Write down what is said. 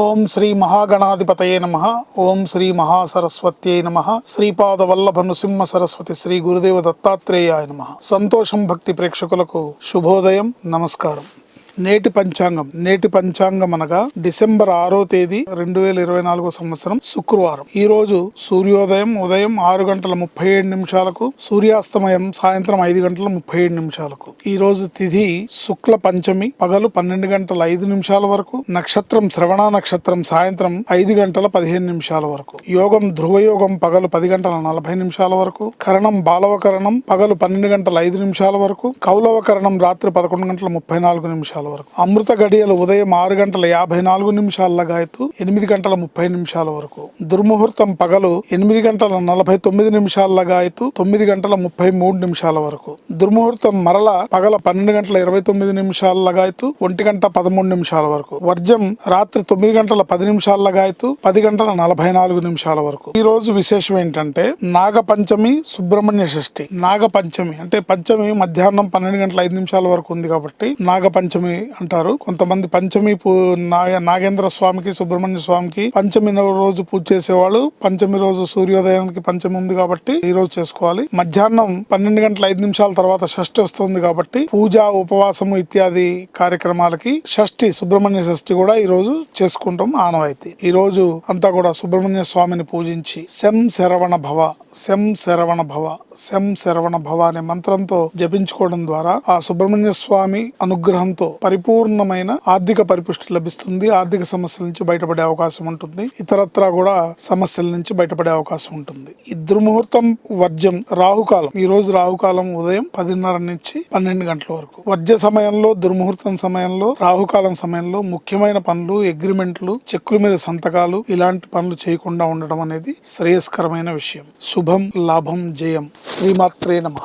ఓం శ్రీ మహాగణాధిపతయే నమ. ఓం శ్రీ మహాసరస్వత్యై నమ. శ్రీపాద వల్లభ నృసింహ సరస్వతి శ్రీ గురుదేవ దత్తాత్రేయాయ నమ. సంతోషం భక్తి ప్రేక్షకులకు శుభోదయం. నమస్కారం. నేటి పంచాంగం. నేటి పంచాంగం అనగా డిసెంబర్ ఆరో తేదీ రెండు వేల ఇరవై నాలుగో సంవత్సరం శుక్రవారం. ఈ రోజు సూర్యోదయం ఉదయం ఆరు గంటల ముప్పై ఏడు నిమిషాలకు సూర్యాస్తమయం సాయంత్రం ఐదు గంటల ముప్పై ఏడు నిమిషాలకు. ఈ రోజు తిథి శుక్ల పంచమి పగలు పన్నెండు గంటల ఐదు నిమిషాల వరకు నక్షత్రం శ్రవణ నక్షత్రం సాయంత్రం ఐదు గంటల పదిహేను నిమిషాల వరకు. యోగం ధ్రువయోగం పగలు పది గంటల నలభై నిమిషాల వరకు కరణం బాలవకరణం పగలు పన్నెండు గంటల ఐదు నిమిషాల వరకు కౌలవకరణం రాత్రి పదకొండు గంటల ముప్పై నాలుగు నిమిషాలు వరకు. అమృత గడియలు ఉదయం ఆరు గంటల యాభై నాలుగు నిమిషాల గాయతు ఎనిమిది గంటల ముప్పై నిమిషాల వరకు. దుర్ముహూర్తం పగలు ఎనిమిది గంటల నలభై తొమ్మిది నిమిషాల గాయతు తొమ్మిది గంటల ముప్పై మూడు నిమిషాల వరకు. దుర్ముహూర్తం మరల పగల పన్నెండు గంటల ఇరవై తొమ్మిది నిమిషాల లగాయతు ఒంటి గంట పదమూడు నిమిషాల వరకు. వర్జం రాత్రి తొమ్మిది గంటల పది నిమిషాల లగాయతు పది గంటల నలభై నాలుగు నిమిషాల వరకు. ఈ రోజు విశేషం ఏంటంటే నాగపంచమి సుబ్రహ్మణ్య షష్ఠి. నాగపంచమి అంటే పంచమి మధ్యాహ్నం పన్నెండు గంటల ఐదు నిమిషాల వరకు ఉంది కాబట్టి నాగపంచమి అంటారు. కొంతమంది పంచమి పూ నాగ- నాగేంద్ర స్వామికి సుబ్రహ్మణ్య స్వామికి పంచమి రోజు పూజ చేసేవాళ్ళు. పంచమి రోజు సూర్యోదయానికి పంచమి ఉంది కాబట్టి ఈ రోజు చేసుకోవాలి. మధ్యాహ్నం పన్నెండు గంటల ఐదు నిమిషాల తర్వాత తర్వాత షష్ఠి వస్తుంది కాబట్టి పూజ ఉపవాసము ఇత్యాది కార్యక్రమాలకి షష్ఠి సుబ్రహ్మణ్య షష్ఠి కూడా ఈ రోజు చేసుకుంటాం ఆనవాయితీ. ఈ రోజు అంతా కూడా సుబ్రహ్మణ్య స్వామిని పూజించి శం శరవణ భవ శం శరవణ భవ శం శరవణ భవ అనే మంత్రంతో జపించుకోవడం ద్వారా ఆ సుబ్రహ్మణ్య స్వామి అనుగ్రహంతో పరిపూర్ణమైన ఆర్థిక పరిపుష్టి లభిస్తుంది. ఆర్థిక సమస్యల నుంచి బయటపడే అవకాశం ఉంటుంది. ఇతరత్రా కూడా సమస్యల నుంచి బయటపడే అవకాశం ఉంటుంది. ఈ దుర్ముహూర్తం వర్జం రాహుకాలం ఈ రోజు రాహుకాలం ఉదయం పదిన్నర నుంచి పన్నెండు గంటల వరకు. వర్జ సమయంలో దుర్ముహూర్తం సమయంలో రాహుకాలం సమయంలో ముఖ్యమైన పనులు అగ్రిమెంట్లు చెక్కుల మీద సంతకాలు ఇలాంటి పనులు చేయకుండా ఉండడం అనేది శ్రేయస్కరమైన విషయం. శుభం లాభం జయం. శ్రీమాత్రే నమ.